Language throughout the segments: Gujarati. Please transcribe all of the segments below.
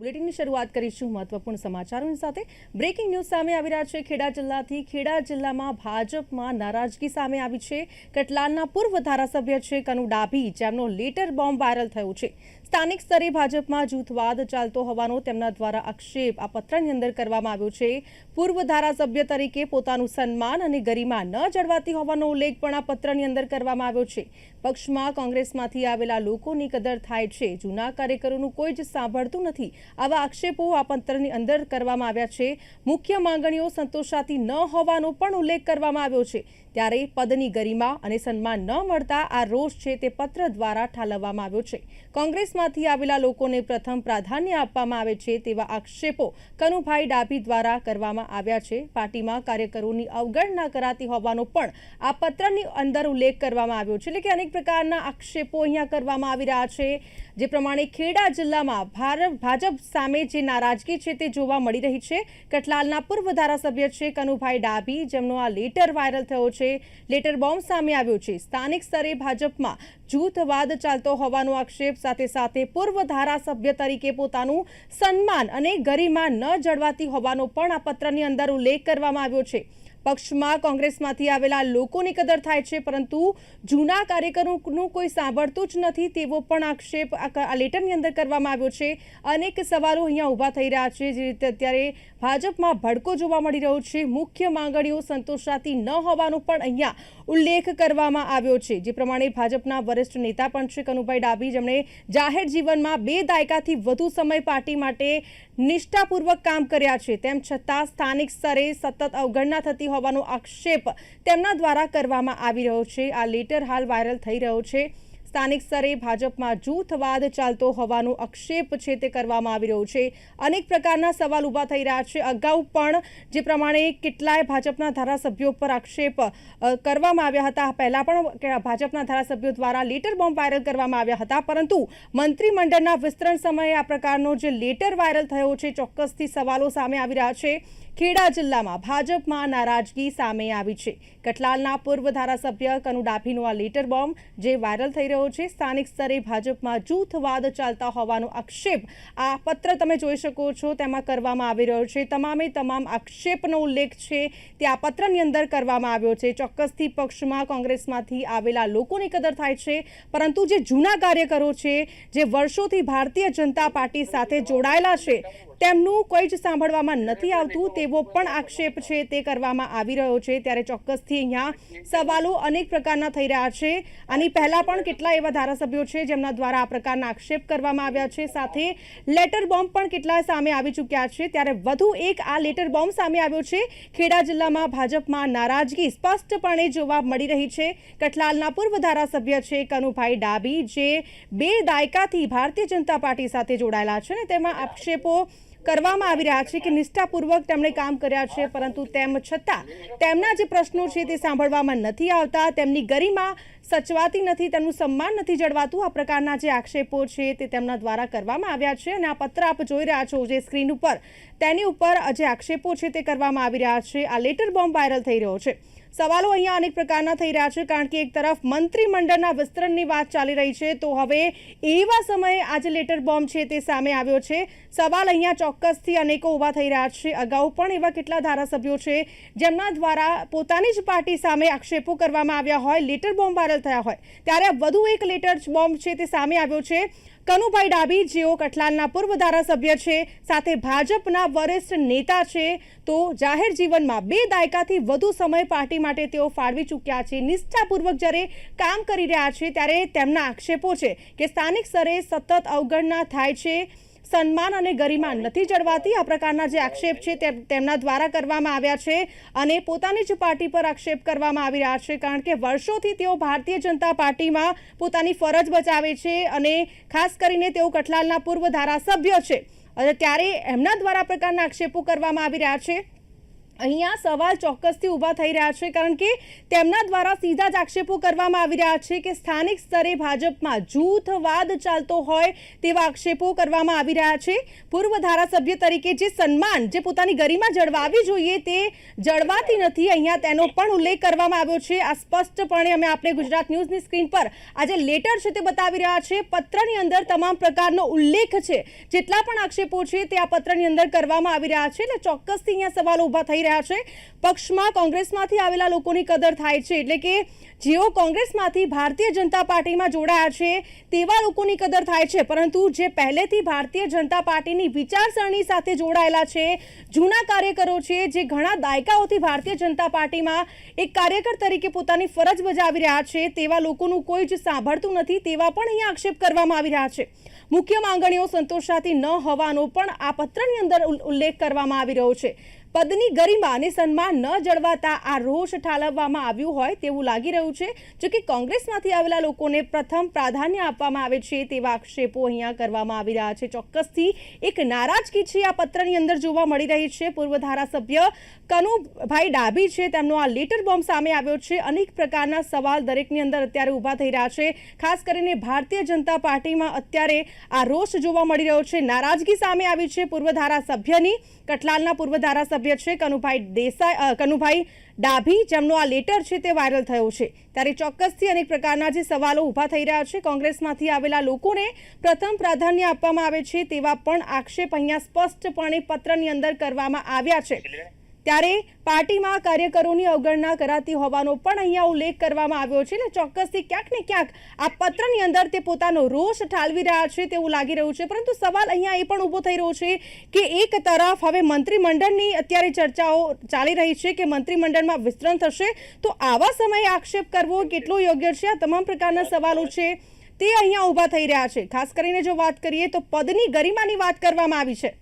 બુલેટિનની શરૂઆત કરીશું મહત્વપૂર્ણ સમાચારોની સાથે. બ્રેકિંગ ન્યૂઝ સામે આવી રહ્યા છે. ખેડા જિલ્લાથી ખેડા જિલ્લામાં ભાજપમાં નારાજગી સામે આવી છે. કટલાલના પૂર્વ ધારાસભ્ય છે કનુ ડાભી, જેમનો લેટર બોમ્બ વાયરલ થયો છે. સ્થાનિક સ્તરે ભાજપમાં જૂથવાદ ચાલતો હોવાનો તેમના દ્વારા આક્ષેપ આ પત્રની અંદર કરવામાં આવ્યો છે. પૂર્વ ધારાસભ્ય તરીકે પોતાનું સન્માન અને ગરિમા ન જળવાતી હોવાનો ઉલ્લેખ પણ આ પત્રની અંદર કરવામાં આવ્યો છે. પક્ષમાં કોંગ્રેસમાંથી આવેલા લોકોની કદર થાય છે. જૂના કાર્યકરોનું કોઈ જ સાંભળતું નથી. આવા આક્ષેપો આ પત્રની અંદર કરવામાં આવ્યા છે. મુખ્ય માંગણીઓ સંતોષાતી ન હોવાનો પણ ઉલ્લેખ કરવામાં આવ્યો છે. ત્યારે પદની ગરિમા અને સન્માન ન મળતા આ રોષ છે તે પત્ર દ્વારા ઠાલવવામાં આવ્યો છે. કોંગ્રેસમાંથી આવેલા લોકોને પ્રથમ પ્રાધાન્ય આપવામાં આવે છે તેવા આક્ષેપો કનુભાઈ ડાભી દ્વારા કરવામાં આવ્યા છે. પાર્ટીમાં કાર્યકરોની અવગણના કરાતી હોવાનો પણ આ પત્રની અંદર ઉલ્લેખ કરવામાં આવ્યો છે. એટલે કે અનેક પ્રકારના આક્ષેપો અહીંયા કરવામાં આવી રહ્યા છે. જે પ્રમાણે ખેડા જિલ્લામાં ભારત ભાજપ સામે જે નારાજગી છે તે જોવા મળી રહી છે. કટલાલના પૂર્વ ધારાસભ્ય છે કનુભાઈ ડાભી, જેમનો આ લેટર વાયરલ થયો છે. લેટર બોમ્બ સામે આવ્યો છે. સ્થાનિક સ્તરે ભાજપમાં જૂથવાદ ચાલતો હોવાનો આક્ષેપ, સાથે સાથે પૂર્વ ધારાસભ્ય તરીકે પોતાનું સન્માન અને ગરિમા ન જળવાતી હોવાનો પણ આ પત્રની અંદર ઉલ્લેખ કરવામાં આવ્યો છે. પક્ષમાં કોંગ્રેસમાંથી આવેલા લોકોની કદર થાય છે, પરંતુ જૂના કાર્યકરોનું કોઈ સાંભળતું જ નથી તેવો પણ આક્ષેપ આ લેટરની અંદર કરવામાં આવ્યો છે. અનેક સવાલો અહીંયા ઊભા થઈ રહ્યા છે, જે રીતે અત્યારે ભાજપમાં ભડકો જોવા મળી રહ્યો છે. મુખ્ય માંગણીઓ સંતોષાતી ન હોવાનો પણ અહીંયા ઉલ્લેખ કરવામાં આવ્યો છે. જે પ્રમાણે ભાજપના વરિષ્ઠ નેતા પણ છે, કનુભાઈ ડાભી. જેમણે જાહેર જીવનમાં બે દાયકાથી વધુ સમય પાર્ટી માટે નિષ્ઠાપૂર્વક કામ કર્યા છે. તેમ છતાં સ્થાનિક સ્તરે સતત અવગણના થતી હોવાનો આક્ષેપ તેમના દ્વારા કરવામાં આવી રહ્યો છે. આ લેટર હાલ વાયરલ થઈ રહ્યો છે. સ્થાનિક સ્તરે ભાજપમાં જૂથવાદ ચાલતો હોવાનો આક્ષેપ છે તે કરવામાં આવી રહ્યો છે. અનેક પ્રકારના સવાલ ઊભા થઈ રહ્યા છે. અગાઉ પણ જે પ્રમાણે કેટલાય ભાજપના ધારાસભ્યો પર આક્ષેપ કરવામાં આવ્યા હતા. પહેલાં પણ ભાજપના ધારાસભ્યો દ્વારા લેટર બોમ્બ વાયરલ કરવામાં આવ્યા હતા. પરંતુ મંત્રીમંડળના વિસ્તરણ સમયે આ પ્રકારનો જે લેટર વાયરલ થયો છે, ચોક્કસથી સવાલો સામે આવી રહ્યા છે. ખેડા જિલ્લામાં ભાજપમાં નારાજગી સામે આવી છે. કટલાલના પૂર્વ ધારાસભ્ય કનુ ડાભીનો આ લેટર બોમ્બ જે વાયરલ થઈ રહ્યો છે, સ્થાનિક સ્તરે ભાજપમાં જૂથવાદ ચાલતા હોવાનો આક્ષેપ આ પત્ર તમે જોઈ શકો છો, તેમાં કરવામાં આવી રહ્યો છે. તમામે તમામ આક્ષેપનો ઉલ્લેખ છે તે આ પત્રની અંદર કરવામાં આવ્યો છે. ચોક્કસથી પક્ષમાં કોંગ્રેસમાંથી આવેલા લોકોની કદર થાય છે, પરંતુ જે જૂના કાર્યકરો છે, જે વર્ષોથી ભારતીય જનતા પાર્ટી સાથે જોડાયેલા છે તેમનું કોઈ જ સાંભળવામાં નથી આવતું, તેવો પણ આક્ષેપ છે, તે કરવામાં આવી રહ્યો છે. ત્યારે ચોક્કસથી અહીંયા સવાલો અનેક પ્રકારના થઈ રહ્યા છે. આની પહેલાં પણ કેટલા એવા ધારાસભ્યો છે, જેમના દ્વારા આ પ્રકારના આક્ષેપ કરવામાં આવ્યા છે. સાથે લેટર બોમ્બ પણ કેટલા સામે આવી ચૂક્યા છે. ત્યારે વધુ એક આ લેટર બોમ્બ સામે આવ્યો છે. ખેડા જિલ્લામાં ભાજપમાં નારાજગી સ્પષ્ટપણે જોવા મળી રહી છે. કઠલાલના પૂર્વ ધારાસભ્ય છે કનુભાઈ ડાબી જે બે દાયકાથી ભારતીય જનતા પાર્ટી સાથે જોડાયેલા છે ને, તેમાં આક્ષેપો કરવામાં આવી રહ્યા છે કે નિષ્ઠાપૂર્વક તેમણે કામ કર્યા છે, પરંતુ તેમ છતાં તેમના જે પ્રશ્નો છે તે સાંભળવામાં નથી આવતા. તેમની ગરિમા સચવાતી નથી, તેમનું સન્માન નથી જળવાતું. આ પ્રકારના જે આક્ષેપો છે તે તેમના દ્વારા કરવામાં આવ્યા છે અને આ પત્ર આપ જોઈ રહ્યા છો જે સ્ક્રીન ઉપર. તેની ઉપર જે આક્ષેપો છે તે કરવામાં આવી રહ્યા છે. આ લેટર બોમ્બ વાયરલ થઈ રહ્યો છે. સવાલો અહીંયા અનેક પ્રકારના થઈ રહ્યા છે કારણ કે એક તરફ મંત્રીમંડળના વિસ્તરણની વાત ચાલી રહી છે તો હવે એવા સમયે આજે લેટર બોમ્બ છે તે સામે આવ્યો છે. સવાલ અહીંયા ચોક્કસથી અનેકો ઊભા થઈ રહ્યા છે. અગાઉ પણ એવા કેટલા ધારાસભ્યો છે જેમના દ્વારા પોતાની જ પાર્ટી સામે આક્ષેપો કરવામાં આવ્યા હોય. લેટર બોમ્બ વાયરલ થયા હોય. ત્યારે વધુ એક લેટર બોમ્બ છે તે સામે આવ્યો છે. કનુભાઈ ડાભી, જેઓ કઠલાલના પૂર્વ ધારાસભ્ય છે, સાથે ભાજપના વરિષ્ઠ નેતા છે, તો જાહેર જીવનમાં બે દાયકાથી વધુ સમય પાર્ટી માટે તેઓ ફાળવી ચૂક્યા છે. નિષ્ઠાપૂર્વક જ્યારે કામ કરી રહ્યા છે, ત્યારે તેમના આક્ષેપો છે કે સ્થાનિક સ્તરે સતત અવગણના થાય છે. સન્માન અને ગરિમા નથી જળવાતી. આ પ્રકારના જે આક્ષેપ છે તે તેમના દ્વારા કરવામાં આવ્યા છે અને પોતાની જ પાર્ટી પર આક્ષેપ કરવામાં આવી રહ્યા છે કારણ કે વર્ષોથી તેઓ ભારતીય જનતા પાર્ટીમાં પોતાની ફરજ બચાવે છે અને ખાસ કરીને તેઓ કઠલાલના પૂર્વ ધારાસભ્ય છે. અને ત્યારે એમના દ્વારા પ્રકારના આક્ષેપો કરવામાં આવી રહ્યા છે. અહીંયા સવાલ ચોક્કસથી ઊભા થઈ રહ્યા છે, કારણ કે તેમના દ્વારા સીધા જ આક્ષેપો કરવામાં આવી રહ્યા છે કે સ્થાનિક સ્તરે ભાજપમાં જૂથવાદ ચાલતો હોય તેવા આક્ષેપો કરવામાં આવી રહ્યા છે. પૂર્વ ધારાસભ્ય તરીકે જે સન્માન, જે પોતાની ગરિમા જળવાવી જોઈએ તે જળવાતી નથી. અહીંયા તેનો પણ ઉલ્લેખ કરવામાં આવ્યો છે. આ સ્પષ્ટપણે અમે આપણે ગુજરાત ન્યૂઝની સ્ક્રીન પર આજે લેટર છે તે બતાવી રહ્યા છે. પત્રની અંદર તમામ પ્રકારનો ઉલ્લેખ છે. જેટલા પણ આક્ષેપો છે તે આ પત્રની અંદર કરવામાં આવી રહ્યા છે. એટલે ચોક્કસથી અહીંયા સવાલો ઊભા થઈ રહ્યા છે. પક્ષમાં કોંગ્રેસમાંથી આવેલા લોકોની કદર થાય છે. એટલે કે જેઓ કોંગ્રેસમાંથી ભારતીય જનતા પાર્ટીમાં જોડાયા છે, તેવા લોકોની કદર થાય છે. પરંતુ જે પહેલેથી ભારતીય જનતા પાર્ટીની વિચારસરણી સાથે જોડાયેલા છે, જૂના કાર્યકરો છે, જે ઘણા દાયકાઓથી ભારતીય જનતા પાર્ટીમાં એક કાર્યકર તરીકે પોતાની ફરજ બજાવી રહ્યા છે, તેવા લોકોનું કોઈ જ સાંભળતું નથી, તેવા પણ અહીંયા આક્ષેપ કરવામાં આવી રહ્યા છે. મુખ્ય માંગણીઓ સંતોષાતી ન હોવાનો પણ આ પત્રની અંદર ઉલ્લેખ કરવામાં આવી રહ્યો છે. પદની ગરિમા અને સન્માન ન જળવાતા આ રોષ ઠાલવવામાં આવ્યું હોય તેવું લાગી રહ્યું છે. જો કે કોંગ્રેસમાંથી આવેલા લોકોને પ્રથમ પ્રાધાન્ય આપવામાં આવે છે તેવા આક્ષેપો અહીંયા કરવામાં આવી રહ્યા છે. ચોક્કસથી એક નારાજગી છે આ પત્રની અંદર જોવા મળી રહી છે. પૂર્વ ધારાસભ્ય કનુભાઈ ડાભી છે. તેમનો આ લેટર બોમ્બ સામે આવ્યો છે. અનેક પ્રકારના સવાલ દરેકની અંદર અત્યારે ઊભા થઈ રહ્યા છે. ખાસ કરીને ભારતીય જનતા પાર્ટીમાં અત્યારે આ રોષ જોવા મળી રહ્યો છે. નારાજગી સામે આવી છે પૂર્વ ધારાસભ્યની. કઠલાલના પૂર્વ ધારાસભ્ય છે કનુભાઈ દેસાઈ કનુભાઈ ડાભી, જેમનો આ લેટર છે તે વાયરલ થયો છે. ત્યારે ચોક્કસથી અનેક પ્રકારના જે સવાલો ઊભા થઈ રહ્યા છે, કોંગ્રેસમાંથી આવેલા લોકોને પ્રથમ પ્રાધાન્ય આપવામાં આવે છે તેવા પણ આક્ષેપ અહીંયા સ્પષ્ટપણે પત્રની અંદર કરવામાં આવ્યા છે. ત્યારે પાર્ટીમાં કાર્યકરોની અવગણના કરાતી હોવાનો પણ અહીંયા ઉલ્લેખ કરવામાં આવ્યો છે એટલે ચોક્કસથી ક્યાંક ને ક્યાંક આ પત્રની અંદર તે પોતાનો રોષ ઠાલવી રહ્યા છે તેવું લાગી રહ્યું છે. પરંતુ સવાલ અહીંયા એ પણ ઊભો થઈ રહ્યો છે કે એક તરફ હવે મંત્રીમંડળની અત્યારે ચર્ચાઓ ચાલી રહી છે કે મંત્રીમંડળમાં વિસ્તરણ થશે, તો આવા સમયે આક્ષેપ કરવો કેટલો યોગ્ય છે? આ તમામ પ્રકારના સવાલો છે તે અહીંયા ઊભા થઈ રહ્યા છે. ખાસ કરીને જો વાત કરીએ તો પદની ગરિમાની વાત કરવામાં આવી છે.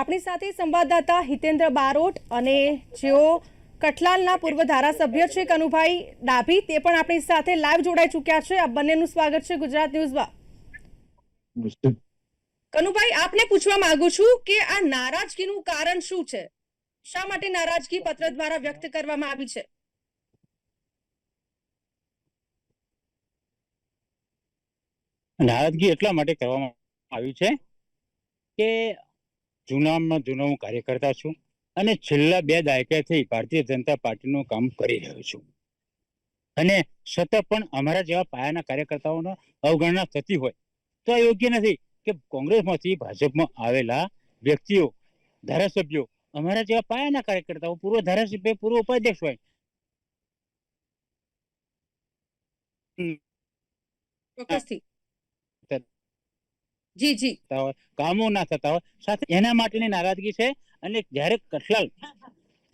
આપણી સાથે સંવાદદાતા હિતેન્દ્ર બારોટ અને જેઓ કઠલાલના પૂર્વ ધારાસભ્ય છે કનુભાઈ ડાભી તે પણ આપણી સાથે લાઈવ જોડાઈ ચૂક્યા છે. આ બંનેનું સ્વાગત છે ગુજરાત ન્યૂઝમાં. કનુભાઈ આપને પૂછવા માંગુ છું કે આ નારાજગીનું કારણ શું છે? શા માટે નારાજગી પત્ર દ્વારા વ્યક્ત કરવામાં આવી છે? નારાજગી એટલા માટે કરવામાં આવી છે કે જૂનામાં જૂનો હું કાર્યકર્તા છું અને છેલ્લા બે દાયકાથી ભારતીય જનતા પાર્ટીનું કામ કરી રહ્યો છું. અને છતાં પણ અમારા જેવા પાયાના કાર્યકર્તાઓનો અવગણના થતી હોય તો આ યોગ્ય નથી કે કોંગ્રેસમાંથી ભાજપમાં આવેલા વ્યક્તિઓ, ધારાસભ્યો અમારા જેવા પાયાના કાર્યકર્તાઓ, પૂર્વ ધારાસભ્ય, પૂર્વ ઉપાધ્યક્ષ હોય. ચોક્કસથી. જી જી. થતા હોય, કામો ના થતા હોય. સાથે એના માટેની નારાજગી છે અને જ્યારે કઠલાલ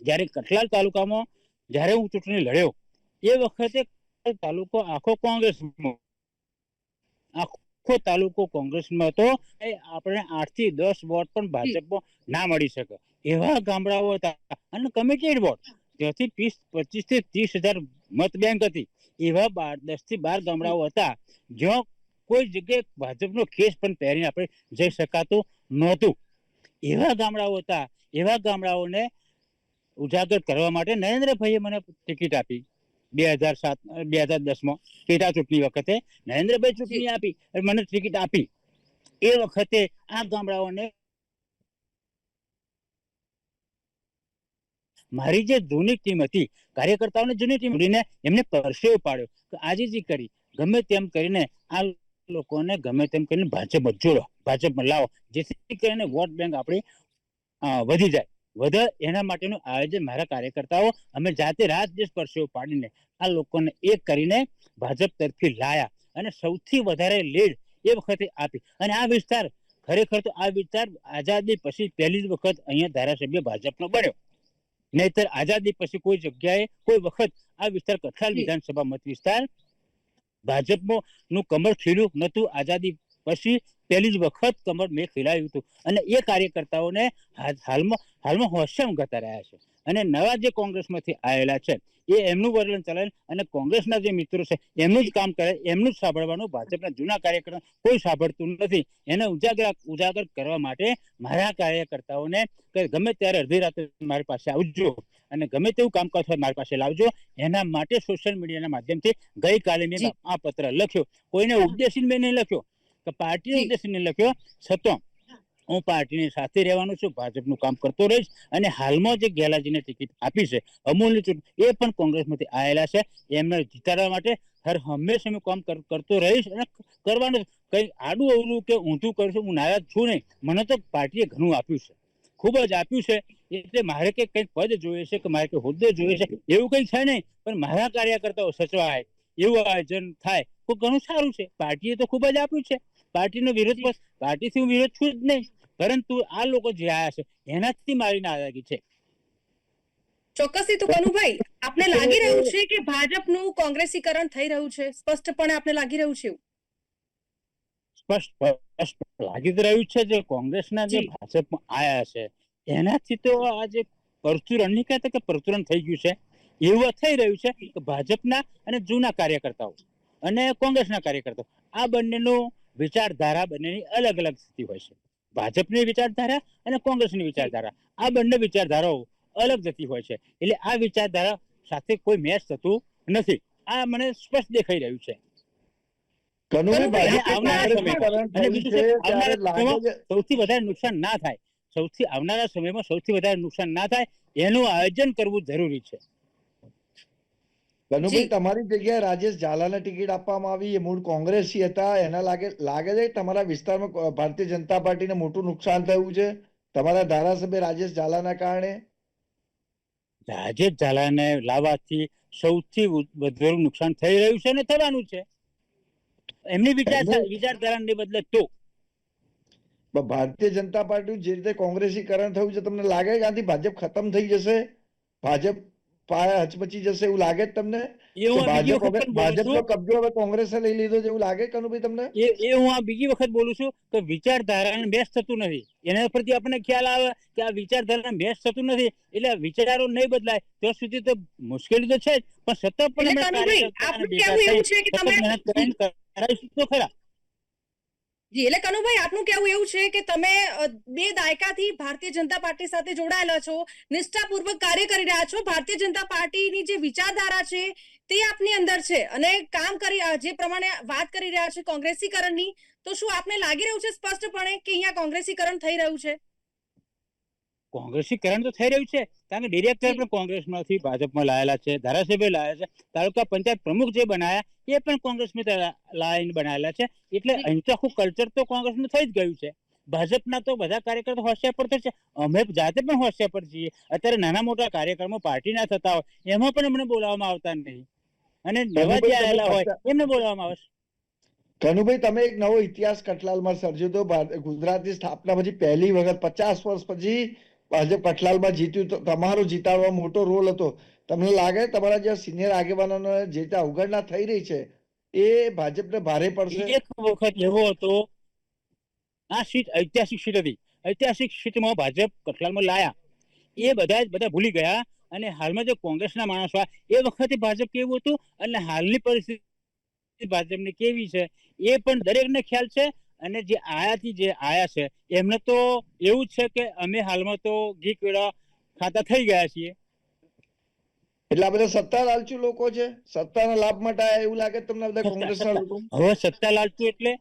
જ્યારે કઠલાલ તાલુકામાં, જ્યારે હું ચૂંટણી લડ્યો, એ વખતે તાલુકો આખો કોંગ્રેસમાં આખો તાલુકો કોંગ્રેસમાં હતો. એ આપણે આઠથી દસ વોટ પણ ભાજપમાં ના મળી શકે. એવા ગામડાઓ હતા. અને કમિટેડ વોટ. ત્યાંથી ત્રીસ પચીસથી ત્રીસ હજાર મત બેંક હતી. એવા બાર દસથી બાર ગામડાઓ હતા. જ્યાં કોઈ જગ્યાએ ભાજપનો કેસ પણ પહેરીને આપણે જઈ શકાતું નહોતું. એવા ગામડાઓ હતા, એવા ગામડાઓને ઉજાગર કરવા માટે નરેન્દ્રભાઈએ મને ટિકિટ આપી. બે હજાર સાત, બે હજાર દસમાં પેટા ચૂંટણી વખતે નરેન્દ્રભાઈ ચૂંટણી આપી મને ટિકિટ આપી. એ વખતે આ ગામડાઓને મારી જે જૂની ટીમ હતી, કાર્યકર્તાઓની જૂની ટીમ એમને પરસેવ પાડ્યો કે આજીજી કરી, ગમે તેમ કરીને આ લોકોને ગમે તેમ કરીને ભાજપમાં જોડો. ભાજપમાં લાવો. જેથી કરીને વોટ બેંક આપણી વધી જાય. વધે એના માટેનું આયોજન મારા કાર્યકર્તાઓ અમે જાતે રાત દિવસ પરસેવો પાડીને આ લોકોને એક કરીને ભાજપ તરફી લાયા અને સૌથી વધારે લીડ એ વખતે આપી. અને આ વિસ્તાર ખરેખર તો આ વિસ્તાર આઝાદી પછી પહેલી જ વખત અહીંયા ધારાસભ્ય ભાજપનો બન્યો. નહીતર આઝાદી પછી કોઈ જગ્યાએ કોઈ વખત આ વિસ્તાર કઠલાલ. વિધાનસભા મત વિસ્તાર ભાજપનું કમર ખીલ્યું નહોતું. આઝાદી પછી પહેલી જ વખત કમર મેં ખીલાયું હતું. અને એ કાર્યકર્તાઓને હાલ- હાલમાં હાલમાં હોશિયાર ગતા રહ્યા છે. અને નવા જે કોંગ્રેસમાંથી આવેલા છે એ એમનું વર્ણન ચલાવે અને કોંગ્રેસના જે મિત્રો છે એમનું જ કામ કરે એમનું જ સાંભળવાનું ભાજપના જૂના કાર્યક્રમ કોઈ સાંભળતું નથી. એને ઉજાગર ઉજાગર કરવા માટે મારા કાર્યકર્તાઓને ગમે ત્યારે અડધી રાત્રે મારી પાસે આવજો અને ગમે તેવું કામકાજ હોય મારી પાસે લાવજો. એના માટે સોશિયલ મીડિયાના માધ્યમથી ગઈકાલે મેં આ પત્ર લખ્યો. કોઈને ઉદ્દેશીને મેં નહીં લખ્યો. કે પાર્ટીને જી. ઉદ્દેશીને લખ્યો. છતાં હું પાર્ટીની સાથે રહેવાનો છું, ભાજપનું કામ કરતો રહીશ અને હાલમાં જે ગેલાજીને ટિકિટ આપી છે અમૂલની ચૂંટણી, એ પણ કોંગ્રેસમાંથી આવેલા છે. એમને જીતાડવા માટે હર હંમેશા હું કામ કરતો રહીશ અને કરવાનું કંઈ આડું અવડું કે ઊંધું કરશું, હું નારાજ છું નહીં. મને તો પાર્ટીએ ઘણું આપ્યું છે. ખૂબ જ આપ્યું છે. એટલે મારે કે કંઈક પદ જોઈએ છે કે મારે કે હોદ્દો જોઈએ છે, એવું કંઈ છે નહીં. પણ મારા કાર્યકર્તાઓ સચવાય, એવું આયોજન થાય, તો ઘણું સારું છે. પાર્ટીએ તો ખૂબ જ આપ્યું છે. પાર્ટીનો વિરોધ પાર્ટીથી હું વિરોધ છું જ નહીં. પરંતુ આ લોકો જે આયા છે એનાથી મારીને આવ્યા છે. ચોક્કસથી તો કનુભાઈ આપને લાગી રહ્યું છે કે ભાજપનું કોંગ્રેસીકરણ થઈ રહ્યું છે? સ્પષ્ટપણે આપને લાગી રહ્યું છે સ્પષ્ટ લાગી જ રહ્યું છે જે કોંગ્રેસના જે જી. ભાજપમાં આયા છે એનાથી તો આ જે પરચુરણ નહીં કહેતા કે પરચુરણ થઈ ગયું છે એવું થઈ રહ્યું છે કે ભાજપના અને જૂના કાર્યકર્તાઓ અને કોંગ્રેસના કાર્યકર્તાઓ આ બંનેનો વિચારધારા બંનેની અલગ અલગ સ્થિતિ હોય છે. ભાજપની વિચારધારા અને કોંગ્રેસની વિચારધારા. આ બંને વિચારધારાઓ અલગ જતી હોય છે. એટલે આ વિચારધારા સાથે કોઈ મેચ થતું નથી. આ મને સ્પષ્ટ દેખાઈ રહ્યું છે. સૌથી વધારે નુકસાન ના થાય. સૌથી આવનારા સમયમાં સૌથી વધારે નુકસાન ના થાય. એનું આયોજન કરવું જરૂરી છે. કનુભાઈ જી. તમારી જગ્યાએ રાજેશ ઝાલાને ટિકિટ આપવામાં આવી. એ મૂળ કોંગ્રેસી હતા. એના લાગે લાગે છે તમારા વિસ્તારમાં ભારતીય જનતા પાર્ટીને મોટું નુકસાન થયું છે. તમારા ધારાસભ્ય રાજેશ ઝાલાના કારણે? રાજેશ ઝાલાને લાવવાથી સૌથી વધુ નુકસાન થઈ રહ્યું છે ને થવાનું છે? એમની વિચાર વિચારધારાને બદલે તો. ભારતીય જનતા પાર્ટી જે રીતે કોંગ્રેસીકરણ થયું છે તમને લાગે કે આથી ભાજપ ખતમ થઈ જશે? ભાજપ પાયા હચમચી જશે એવું લાગે જ તમને? ભાજપનો છું. કબજો હવે કોંગ્રેસે લઈ લીધો છે એવું લાગે કનુભાઈ તમને? એ એ હું આ બીજી વખત બોલું છું કે વિચારધારાને બેસ થતું નથી. એના પરથી આપણને ખ્યાલ આવે કે આ વિચારધારાને બેસ થતું નથી. એટલે વિચારો નહીં બદલાય. ત્યાં સુધી તો મુશ્કેલી તો છે જ પણ સતત પણ મહેનત તો ખરા. જી, એટલે કનુભાઈ, આપનું કહેવું એવું છે કે તમે બે દાયકાથી ભારતીય જનતા પાર્ટી સાથે જોડાયેલા છો, નિષ્ઠાપૂર્વક કાર્ય કરી રહ્યા છો, ભારતીય જનતા પાર્ટીની જે વિચારધારા છે તે આપની અંદર છે અને કામ કરી જે પ્રમાણે વાત કરી રહ્યા છે કોંગ્રેસીકરણની, તો શું આપને લાગી રહ્યું છે સ્પષ્ટપણે કે અહીંયા કોંગ્રેસીકરણ થઈ રહ્યું છે? કોંગ્રેસીકરણ તો થઈ રહ્યું છે. કારણ કે ડિરેક્ટર પણ કોંગ્રેસમાંથી ભાજપમાં લાયેલા છે ધારાસભ્ય લાયા છે તાલુકા પંચાયત પ્રમુખ જે બનાયા એ પણ કોંગ્રેસમાં લાઈને બનાયેલા છે. એટલે અહીં તો આખું કલ્ચર તો કોંગ્રેસનું થઈ જ ગયું છે. ભાજપના તો બધા કાર્યકર્તા હોશિયાર પર છે અમે જાતે પણ હોશિયાર પર છીએ. અત્યારે નાના મોટા કાર્યક્રમો પાર્ટીના થતા હોય એમાં પણ અમને બોલાવવામાં આવતા નહીં. અને નવા જે આવેલા હોય એમને બોલાવવામાં આવે ધનુભાઈ કનુભાઈ તમે એક નવો ઇતિહાસ કટલાલમાં સર્જ્યો હતો ગુજરાતની સ્થાપના પછી પહેલી વખત પચાસ વર્ષ પછી ભાજપ પટલાલમાં જીત્યું તો તમારો જીતાડવા મોટો રોલ હતો. તમને લાગે તમારા જે સિનિયર આગેવાનોને જે રીતે અવગણના થઈ રહી છે, એ ભાજપને ભારે પડશે? એક વખત એવો હતો, આ સીટ ઐતિહાસિક સીટ હતી. ઐતિહાસિક સીટમાં ભાજપ કઠલાલમાં લાયા. એ બધા જ બધા ભૂલી ગયા અને હાલમાં જે કોંગ્રેસના માણસો એ વખતે ભાજપ કેવું હતું અને હાલની પરિસ્થિતિ ભાજપની કેવી છે, એ પણ દરેકને ખ્યાલ છે. અને જે આયાથી જે આયા છે એમને તો એવું છે કે અમે હાલમાં તો ઘી કેળા ખાતા થઈ ગયા છીએ. એટલે આ બધા સત્તા લાલચુ લોકો છે? સત્તાના લાભ માટે આયા એવું લાગે તમને બધા કોંગ્રેસના લોકો? હવે સત્તા લાલચુ એટલે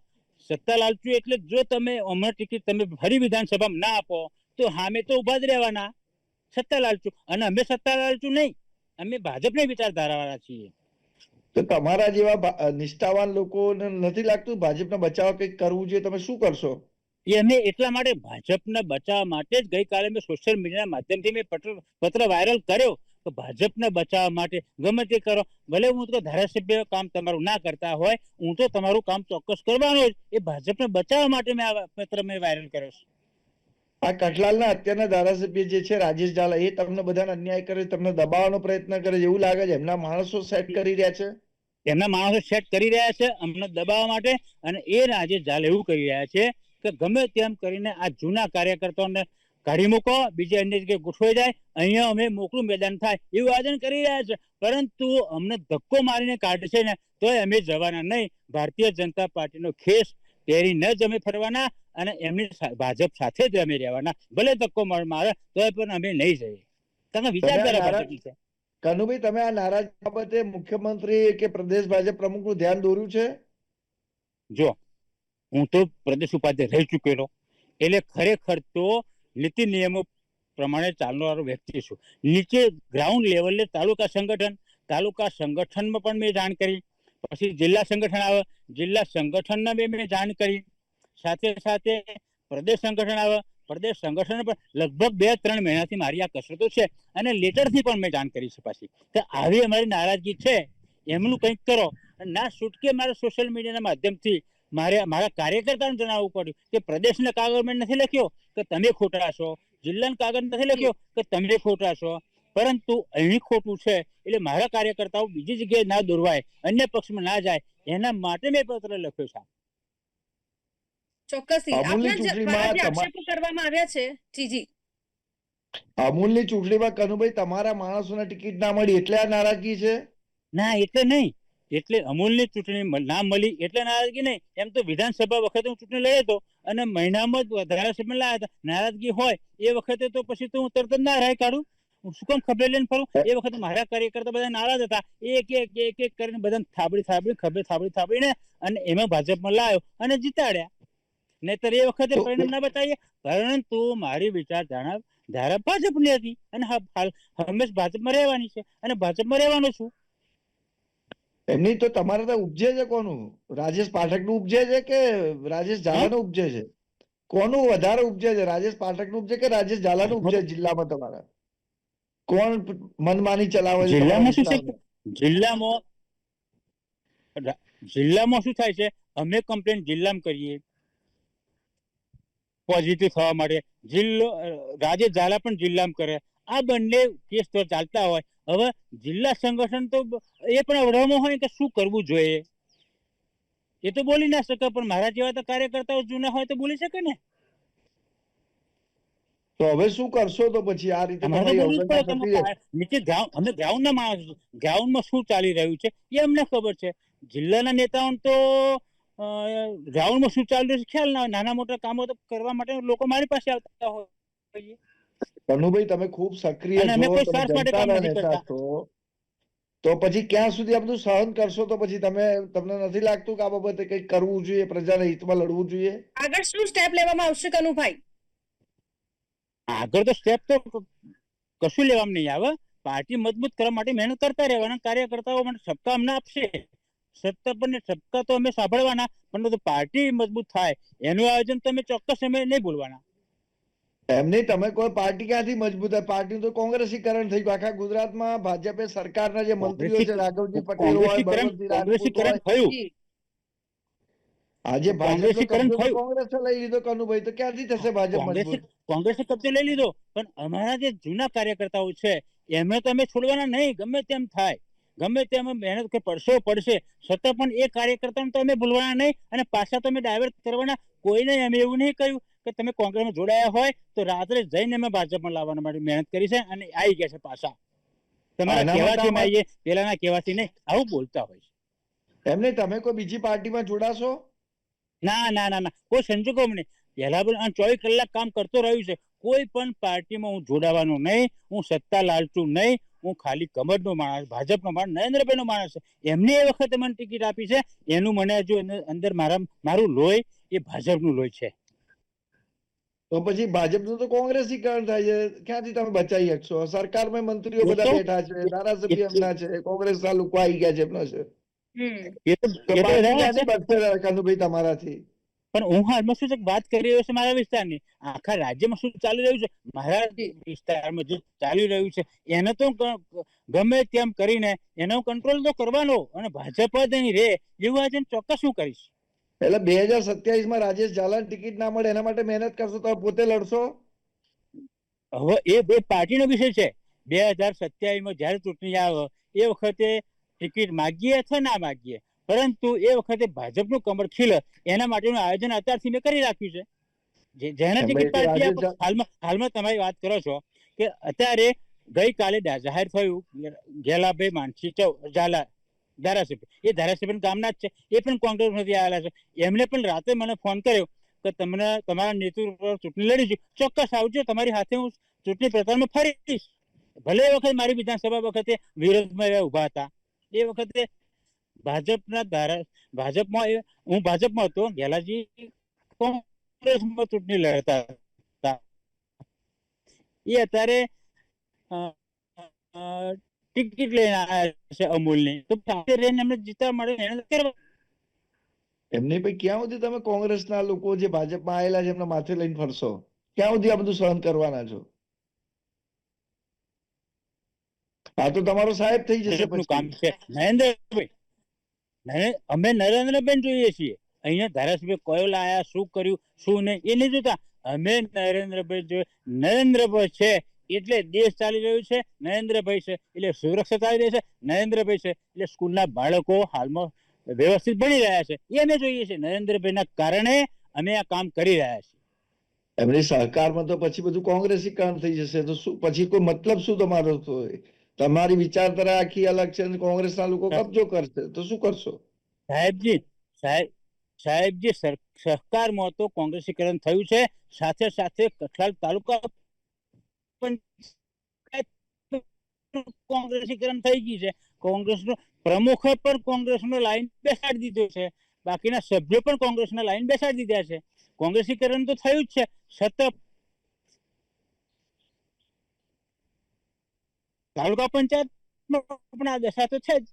સત્તા લાલચુ એટલે જો તમે હમણાં ટિકિટ તમે ફરી વિધાનસભામાં ના આપો તો સામે તો ઊભા જ રહેવાના. સત્તા લાલચુ. અને અમે સત્તા લાલચુ નહીં. અમે ભાજપની વિચારધારા વાળા છીએ. તો તમારા જેવા નિષ્ઠાવાન લોકોને નથી લાગતું ભાજપને બચાવવા કંઈક કરવું જોઈએ તમે શું કરશો? એ અમે એટલા માટે ભાજપને બચાવવા માટે જ ગઈકાલે મેં સોશિયલ મીડિયાના માધ્યમથી મેં પત્ર પત્ર વાયરલ કર્યો કે ભાજપને બચાવવા માટે ગમે તે કરો ભલે હું તો ધારાસભ્ય કામ તમારું ના કરતા હોય હું તો તમારું કામ ચોક્કસ કરવાનું જ. એ ભાજપને બચાવવા માટે મેં આ પત્ર મેં વાયરલ કર્યો છે. આ કઠલાલના અત્યારના ધારાસભ્ય જે છે રાજેશ ઝાલા એ તમને બધાને અન્યાય કરે તમને દબાવવાનો પ્રયત્ન કરે એવું લાગે છે એમના માણસો સેટ કરી રહ્યા છે? એમના માણસો સેટ કરી રહ્યા છે અમને દબાવવા માટે અને એ રાજેશ ઝાલ એવું કરી રહ્યા છે કે ગમે તેમ કરીને આ જૂના કાર્યકર્તાઓને કાઢી મૂકો બીજે અન્ય જગ્યાએ ગોઠવાઈ જાય અહીંયા અમે મોકળું મેદાન થાય એવું આયોજન કરી રહ્યા છે. પરંતુ અમને ધક્કો મારીને કાઢશે ને તો અમે જવાના નહીં. ભારતીય જનતા પાર્ટીનો ખેસ પહેરીને જ અમે ફરવાના અને એમની ભાજપ સાથે જ અમે રહેવાના. ભલે ધક્કો માર- મારે તો પણ અમે નહીં જઈએ. તમે વિચાર તમે કરો નારાજ- ભાજપ વિશે. કનુભાઈ, તમે આ નારાજ બાબતે મુખ્યમંત્રી કે પ્રદેશ ભાજપ પ્રમુખનું ધ્યાન દોર્યું છે? જો, હું તો પ્રદેશ ઉપાધ્યક્ષ રહી ચૂકેલો. એટલે ખરેખર તો નીતિ નિયમો પ્રમાણે ચાલનારો વ્યક્તિ છું. નીચે ગ્રાઉન્ડ લેવલે તાલુકા સંગઠન, તાલુકા સંગઠનમાં પણ મેં જાણ કરી. પછી જિલ્લા સંગઠન આવે, જિલ્લા સંગઠનના મેં મેં જાણ કરી. સાથે સાથે પ્રદેશ સંગઠન આવે પ્રદેશ સંગઠન પર લગભગ બે ત્રણ મહિનાથી મારી આ કસરતો છે અને લેટરથી પણ મેં જાણ કરી છે પાછી. તો આવી અમારી નારાજગી છે, એમનું કંઈક કરો. ના છૂટકે મારે સોશિયલ મીડિયાના માધ્યમથી મારે, મારા કાર્યકર્તાને જણાવવું પડ્યું કે પ્રદેશના કાગળ મેં નથી લખ્યો, કે તમે ખોટા છો. જિલ્લાના કાગળ નથી લખ્યો, કે તમે ખોટા છો. પરંતુ અહીં ખોટું છે, એટલે મારા કાર્યકર્તાઓ બીજી જગ્યાએ ના દોરવાય, અન્ય પક્ષમાં ના જાય. એના માટે મેં પત્ર લખ્યો છે. ચોક્કસથી. આપના જે- ચૂંટણીમાં આક્ષેપો કરવામાં આવ્યા છે જીજી. અમૂલની ચૂંટણીમાં કનુભાઈ તમારા માણસોને ટિકિટ ના મળી એટલે આ નારાજગી છે? ના એટલે નહીં. એટલે અમૂલની ચૂંટણી ના મળી એટલે નારાજગી નહીં. એમ તો વિધાનસભા વખતે હું ચૂંટણી લઈ હતો અને મહિનામાં જ ધારાસભ્ય લાયા હતા. નારાજગી હોય એ વખતે તો પછી તો હું તરત જ ના રાય કાઢું. હું શું કામ ખભે લઈને ફરું? એ વખતે મારા કાર્યકર્તા બધા નારાજ હતા. એક એક એક એક કરીને બધાને થાબડી થાબડી ખભે થાબડી થાબડીને અને એમાં ભાજપમાં લાવ્યો અને જીતાડ્યા. નહીતર એ વખતે પરિણામ ના બતાવીએ. પરંતુ મારી વિચારધારા ધારા ભાજપની હતી અને હાલ હંમેશ ભાજપમાં રહેવાની છે. અને ભાજપમાં રહેવાનો છું. એમની તો તમારે તો ઉપજે છે કોનું? રાજેશ પાઠકનું ઉપજે છે કે રાજેશ ઝાલાનું ઉપજે છે? કોનું વધારે ઉપજે છે? રાજેશ પાઠકનું ઉપજે કે રાજેશ ઝાલાનું ઉપજે જિલ્લામાં તમારા? કોણ મનમાની ચલાવે છે? જિલ્લામાં શું છે? જિલ્લામાં જિલ્લામાં શું થાય છે? અમે કમ્પ્લેન જિલ્લામાં કરીએ. પોઝિટિવ થવા માટે જિલ્લો રાજે ઝાલા પણ જિલ્લામાં કરે. આ બંને કેસ તો ચાલતા હોય. હવે જિલ્લા સંગઠન તો એ પણ અવઢામાં હોય કે શું કરવું જોઈએ? એ તો બોલી ના શકે પણ મારા જેવા તો કાર્યકર્તાઓ જૂના હોય તો બોલી શકે ને? તો હવે શું કરશો તો પછી આ રીતે. નીચે અમે ગ્રાઉન્ડના માણસ ગ્રાઉન્ડ ગ્રાઉન્ડમાં શું ચાલી રહ્યું છે એ અમને ખબર છે. જિલ્લાના નેતાઓ તો ગ્રાઉન્ડમાં શું ચાલી રહ્યું છે ખ્યાલ ના હોય. નાના મોટા કામો તો કરવા માટે લોકો મારી પાસે આવતા હોય કનુભાઈ તમે ખૂબ સક્રિય છો તો પછી ક્યાં સુધી આ બધું સહન કરશો? તો પછી તમે તમને નથી લાગતું કે આ બાબતે કંઈક કરવું જોઈએ પ્રજાના હિતમાં લડવું જોઈએ? આગળ શું સ્ટેપ લેવામાં આવશે કનુભાઈ? આગળ તો સ્ટેપ તો કશું લેવામાં નહીં આવે. પાર્ટી મજબૂત કરવા માટે મહેનત કરતા રહેવાના કાર્યકર્તાઓ માટે સબકા અમને આપશે. સત્તા પણ સબકા તો અમે સાંભળવાના પણ પાર્ટી મજબૂત થાય. એનું આયોજન તમે ચોક્કસ અમે નહીં ભૂલવાના. એમની તમે કોઈ પાર્ટી ક્યાંથી મજબૂત હોય પાર્ટી તો કોંગ્રેસીકરણ થઈ ગયું. આખા ગુજરાતમાં ભાજપે સરકારના જે મંત્રીઓ છે રાઘવજી પટેલ હોય આજે કોંગ્રેસીકરણ થયું. કોંગ્રેસે લઈ લીધો કનુભાઈ તો ક્યાંથી થશે ભાજપ મજબૂત? કોંગ્રેસે કબજો લઈ લીધો. પણ અમારા જે જૂના કાર્યકર્તાઓ છે એમને તો અમે છોડવાના નહીં. ગમે તેમ થાય. ગમે તે અમે મહેનત પડશો પડશે. છતાં પણ એ કાર્યકર્તાને તો અમે ભૂલવાના નહીં અને પાછા તો અમે ડાયવર્ટ કરવાના. કોઈને અમે એવું નહીં કહ્યું કે તમે કોંગ્રેસમાં જોડાયા હોય તો રાત્રે જઈને અમે ભાજપમાં લાવવા માટે મહેનત કરી છે અને આવી ગયા છે પાછા. તમારા કહેવાથી આવીએ પેલાના કહેવાથી નહીં આવું બોલતા હોય છે. એમને તમે કોઈ બીજી પાર્ટીમાં જોડાશો? ના ના ના ના. કોઈ સંજોગો નહીં. પહેલા પણ આ ચોવીસ કલાક કામ કરતો રહ્યું છે. કોઈ પણ પાર્ટીમાં હું જોડાવાનો નહીં હું સત્તા લાલચું નહીં હું ખાલી કમરનો માણસ ભાજપનો માણસ નરેન્દ્રભાઈનો માણસ છે. એમને એ વખતે મને ટિકિટ આપી છે. એનું મને હજુ અંદર- મારા મારું લોહી એ ભાજપનું લોહી છે. તો પછી ભાજપનું તો કોંગ્રેસીકરણ થાય છે. ક્યાંથી તમે બચાવી શકશો? સરકારમાં મંત્રીઓ બધા બેઠા છે ધારાસભ્ય એમના છે કોંગ્રેસ તાલુકો આવી ગયા છે એમનો છે. એ તો તમારાથી? પણ હું હાલમાં શું છે વાત કરી રહ્યો છું મારા વિસ્તારની. આખા રાજ્યમાં શું ચાલી રહ્યું છે? મારા વિસ્તારમાં જે ચાલી રહ્યું છે એને તો ગમે તેમ કરીને એનો કંટ્રોલ તો કરવાનો અને ભાજપ જ નહીં રે એવું આજે ચોક્કસ હું કરીશ એટલે બે હજાર સત્યાવીસમાં રાજેશ ઝાલાની ટિકિટ ના મળે એના માટે મહેનત કરશો તો પોતે લડશો? હવે એ બે પાર્ટીનો વિષય છે. બે હજાર સત્યાવીસમાં જ્યારે ચૂંટણી આવે એ વખતે ટિકિટ માગીએ અથવા ના માગીએ? પરંતુ એ વખતે ભાજપનું કમર ખીલ એના માટેનું આયોજન અત્યારથી મેં કરી રાખ્યું છે. જેને ટિકિટ હાલમાં હાલમાં તમારી વાત કરો છો કે અત્યારે ગઈકાલે જાહેર થયું ગેલાભાઈ માનસી ઝાલા ધારાસભ્ય. એ ધારાસભ્ય ગામના જ છે. એ પણ કોંગ્રેસમાંથી આવેલા છે. એમને પણ રાતે મને ફોન કર્યો કે તમને તમારા નેતૃત્વ પર ચૂંટણી લડીશું. ચોક્કસ આવજો તમારી સાથે હું ચૂંટણી પ્રચારમાં ફરીશ. ભલે એ વખતે મારી વિધાનસભા વખતે વિરોધમાં ઊભા હતા. એ વખતે ભાજપના ધારા ભાજપમાં હું ભાજપમાં હતો ગેલાજી કોંગ્રેસમાં ચૂંટણી લડતા હતા. એ અત્યારે ટિકિટ લઈને આવ્યા છે અમૂલની. તો રહીને એમને જીતા મળે એને કરવા. એમને ભાઈ ક્યાં સુધી તમે કોંગ્રેસના લોકો જે ભાજપમાં આવેલા છે એમના માથે લઈને ફરશો? ક્યાં સુધી આ બધું સહન કરવાના છો? આ તો તમારો સાહેબ થઈ જશે કામ છે. નરેન્દ્રભાઈ નરે- અમે નરેન્દ્રભાઈ જોઈએ છીએ. અહીંયા ધારાસભ્ય કયો લાયા, શું કર્યું, શું નહીં, એ નહીં જોતા. અમે નરેન્દ્રભાઈ જોઈએ નરેન્દ્રભાઈ છે એટલે દેશ ચાલી રહ્યું છે, નરેન્દ્રભાઈ છે એટલે સુરક્ષા ચાલી રહી છે, નરેન્દ્રભાઈ છે એટલે સ્કૂલના બાળકો હાલમાં વ્યવસ્થિત ભણી રહ્યા છે, એ અમે જોઈએ છીએ. નરેન્દ્રભાઈના કારણે અમે આ કામ કરી રહ્યા છીએ. એમની સહકારમાં તો પછી બધું કોંગ્રેસી કામ થઈ જશે, તો શું, પછી કોઈ મતલબ શું તમારો તો તમારી વિચારધારા આખી અલગ છે અને કોંગ્રેસના લોકો કબજો કરશે. તો શું કરશો? સાહેબજી સાહેબ સાહેબજી સહકારમાં તો કોંગ્રેસીકરણ થયું છે. સાથે સાથે કઠલાલ તાલુકા કોંગ્રેસીકરણ થઈ ગઈ છે. કોંગ્રેસનો પ્રમુખે પણ કોંગ્રેસનો લાઈન બેસાડી દીધો છે. બાકીના સભ્યો પણ કોંગ્રેસના લાઈન બેસાડી દીધા છે. કોંગ્રેસીકરણ તો થયું જ છે. સતત તાલુકા પંચાયત પણ આ દશા તો છે જ.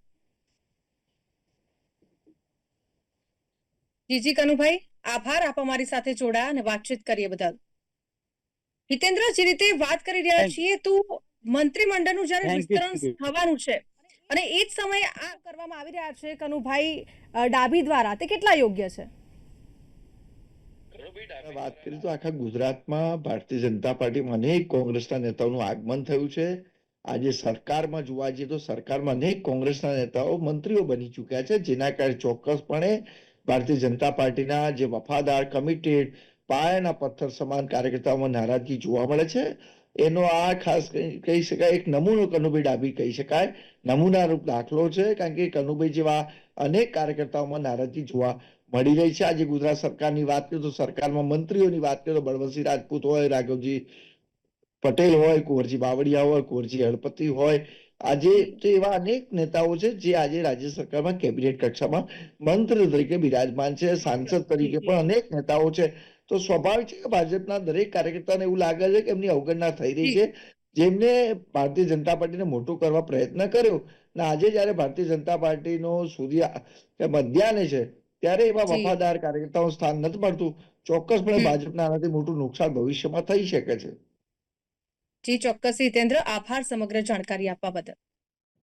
જીજી કનુભાઈ આભાર. આપ અમારી સાથે જોડા અને વાતચીત કરીએ બદલ. હિતેન્દ્ર જે રીતે વાત કરી રહ્યા છીએ તો મંત્રીમંડળનું જ્યારે વિસ્તરણ થવાનું છે અને એ જ સમયે આ કરવામાં આવી રહ્યા છે કનુભાઈ ડાબી દ્વારા. તે કેટલા યોગ્ય છે? વાત કરી તો આખા ગુજરાતમાં ભારતીય જનતા પાર્ટીમાં અનેક કોંગ્રેસના નેતાઓનું આગમન થયું છે. આજે સરકારમાં જોવા જઈએ તો સરકારમાં અનેક કોંગ્રેસના નેતાઓ મંત્રીઓ બની ચૂક્યા છે, જેના કારણે ચોક્કસપણે ભારતીય જનતા પાર્ટીના જે વફાદાર કમિટેડ પાયાના પથ્થર સમાન કાર્યકર્તાઓમાં નારાજગી જોવા મળે છે. એનો આ ખાસ કહી શકાય, એક નમૂનો કનુભાઈ ડાબી કહી શકાય. નમૂનારૂપ દાખલો છે, કારણ કે કનુભાઈ જેવા અનેક કાર્યકર્તાઓમાં નારાજગી જોવા મળી રહી છે. આજે ગુજરાત સરકારની વાત કરીએ તો સરકારમાં મંત્રીઓની વાત કરીએ તો બળવંતસિંહ રાજપૂત હોય, રાઘવજી પટેલ હોય કુંવરજી બાવળિયા હોય કુંવરજી હળપતિ હોય આજે તો એવા અનેક નેતાઓ છે જે આજે રાજ્ય સરકારમાં કેબિનેટ કક્ષામાં મંત્રી તરીકે બિરાજમાન છે સાંસદ તરીકે પણ અનેક નેતાઓ છે. તો સ્વાભાવિક છે કે ભાજપના દરેક કાર્યકર્તાને એવું લાગે છે કે એમની અવગણના થઈ રહી છે. જેમને ભારતીય જનતા પાર્ટીને મોટું કરવા પ્રયત્ન કર્યો ને આજે જયારે ભારતીય જનતા પાર્ટીનો સૂર્ય મધ્યાને છે ત્યારે એવા વફાદાર કાર્યકર્તાઓ સ્થાન નથી મળતું. ચોક્કસપણે. ભાજપના આનાથી મોટું નુકસાન ભવિષ્યમાં થઈ શકે છે. જી ચોક્કસ હિતેન્દ્ર આભાર સમગ્ર જાણકારી આપવા બદલ.